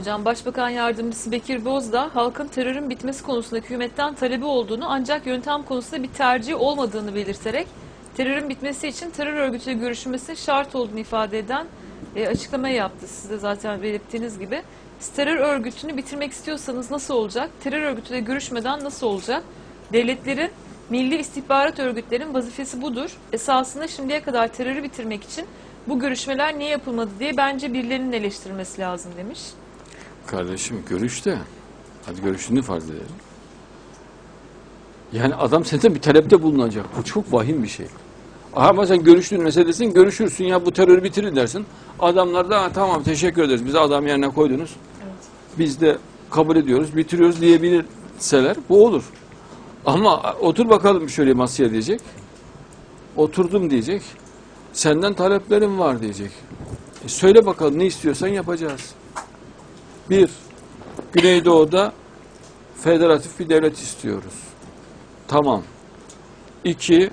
Hocam Başbakan Yardımcısı Bekir Bozdağ halkın terörün bitmesi konusunda hükümetten talebi olduğunu ancak yöntem konusunda bir tercih olmadığını belirterek terörün bitmesi için terör örgütüyle görüşülmesi şart olduğunu ifade eden e, açıklama yaptı. Siz de zaten belirttiğiniz gibi. Terör örgütünü bitirmek istiyorsanız nasıl olacak? Terör örgütüyle görüşmeden nasıl olacak? Devletlerin, milli istihbarat örgütlerin vazifesi budur. Esasında şimdiye kadar terörü bitirmek için bu görüşmeler niye yapılmadı diye bence birilerinin eleştirmesi lazım demiş. Kardeşim görüş de. Hadi görüşünü farz edelim. Yani adam senden bir talepte bulunacak. Bu çok vahim bir şey. Ama sen görüştüğün meselesin görüşürsün ya bu terörü bitirin dersin. Adamlar da "Ha, tamam teşekkür ederiz bizi adam yerine koydunuz. Biz de kabul ediyoruz bitiriyoruz diyebilirseler bu olur. Ama otur bakalım şöyle masaya diyecek. Oturdum diyecek. Senden taleplerim var diyecek. E söyle bakalım ne istiyorsan yapacağız. Bir, Güneydoğu'da federatif bir devlet istiyoruz. Tamam. İki,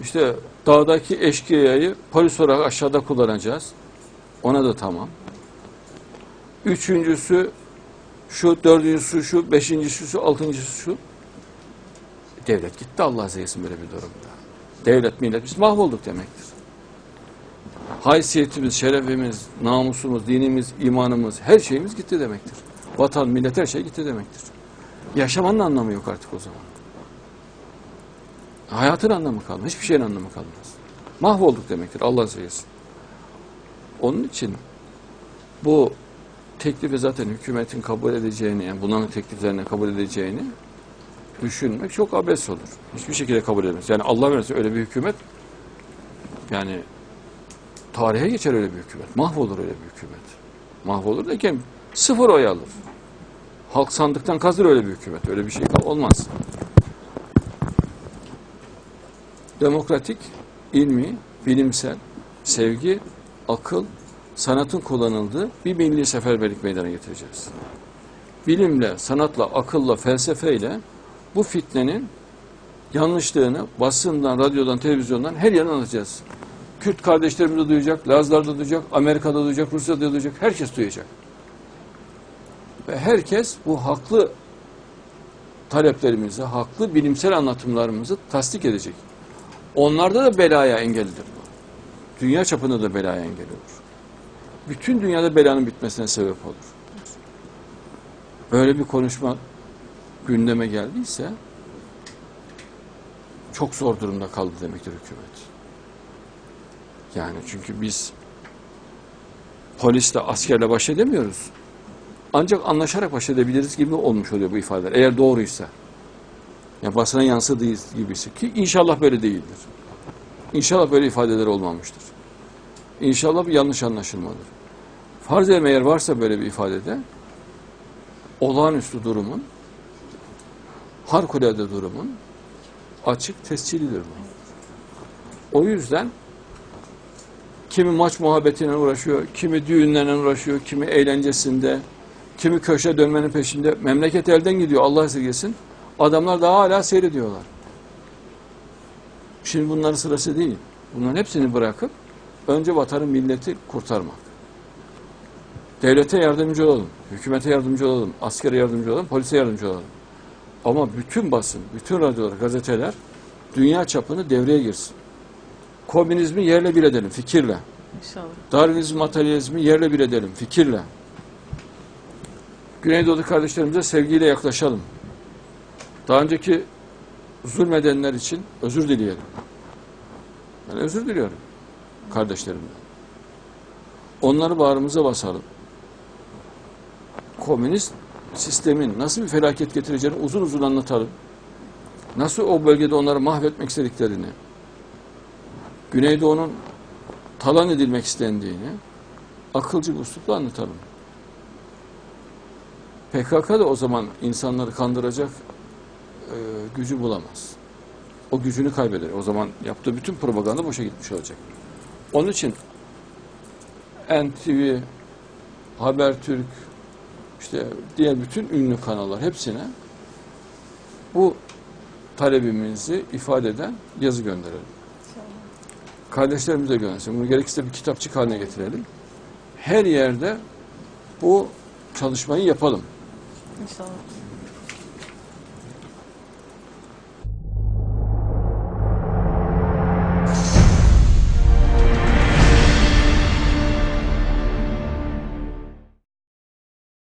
işte dağdaki eşkıyayı polis olarak aşağıda kullanacağız. Ona da tamam. Üçüncüsü şu, dördüncüsü şu, beşincisi şu, altıncısı şu. Devlet gitti Allah zeylesin böyle bir durumda. Devlet, millet biz mahvolduk demektir. Haysiyetimiz, şerefimiz, namusumuz, dinimiz, imanımız, her şeyimiz gitti demektir. Vatan, millet, her şey gitti demektir. Yaşamanın anlamı yok artık o zaman. Hayatın anlamı kalmaz. Hiçbir şeyin anlamı kalmaz. Mahvolduk demektir. Allah sayısın. Onun için bu teklifi zaten hükümetin kabul edeceğini, yani bunların tekliflerini kabul edeceğini düşünmek çok abes olur. Hiçbir şekilde kabul edemez. Yani Allah versin öyle bir hükümet yani tarihe geçer öyle bir hükümet. Mahvolur öyle bir hükümet. Mahvolur derken sıfır oy alır. Halk sandıktan kazır öyle bir hükümet. Öyle bir şey olmaz. Demokratik, ilmi, bilimsel, sevgi, akıl, sanatın kullanıldığı bir milli seferberlik meydana getireceğiz. Bilimle, sanatla, akılla, felsefeyle bu fitnenin yanlışlığını basından, radyodan, televizyondan her yerden anlatacağız. Kürt kardeşlerimiz de duyacak, Lazlar da duyacak, Amerika'da duyacak, Rusya'da duyacak, herkes duyacak. Ve herkes bu haklı taleplerimizi, haklı bilimsel anlatımlarımızı tasdik edecek. Onlarda da belaya engelidir bu. Dünya çapında da belaya engel olur. Bütün dünyada belanın bitmesine sebep olur. Böyle bir konuşma gündeme geldiyse çok zor durumda kaldı demektir hükümet. Yani çünkü biz polisle, askerle baş edemiyoruz. Ancak anlaşarak baş edebiliriz gibi olmuş oluyor bu ifadeler. Eğer doğruysa. Ya basına yansıdığı gibisi ki inşallah böyle değildir. İnşallah böyle ifadeler olmamıştır. İnşallah bir yanlış anlaşılmadır. Farz edelim eğer varsa böyle bir ifadede olağanüstü durumun harikulade durumun açık tescilidir bu. O yüzden kimi maç muhabbetiyle uğraşıyor, kimi düğünlerle uğraşıyor, kimi eğlencesinde, kimi köşe dönmenin peşinde. Memleket elden gidiyor Allah esirgesin. Adamlar daha hala seyrediyorlar. Şimdi bunların sırası değil. Bunların hepsini bırakıp önce vatanı milleti kurtarmak. Devlete yardımcı olalım, hükümete yardımcı olalım, askere yardımcı olalım, polise yardımcı olalım. Ama bütün basın, bütün radyolar, gazeteler dünya çapını devreye girsin. Komünizmi yerle bir edelim fikirle. İnşallah. Darwinizm, materyalizmi yerle bir edelim fikirle. Güneydoğu kardeşlerimize sevgiyle yaklaşalım. Daha önceki zulmedenler için özür dileyelim. Ben özür diliyorum kardeşlerimden. Onları bağrımıza basalım. Komünist sistemin nasıl bir felaket getireceğini uzun uzun anlatalım. Nasıl o bölgede onları mahvetmek istediklerini, Güneydoğu'nun talan edilmek istendiğini akılcı bir anlatalım. PKK da o zaman insanları kandıracak e, gücü bulamaz. O gücünü kaybeder. O zaman yaptığı bütün propaganda boşa gitmiş olacak. Onun için NTV, Habertürk, işte diğer bütün ünlü kanallar hepsine bu talebimizi ifade eden yazı gönderelim. Kardeşlerimize göndersin. Bunu gerekirse bir kitapçık haline getirelim. Her yerde bu çalışmayı yapalım. İnşallah.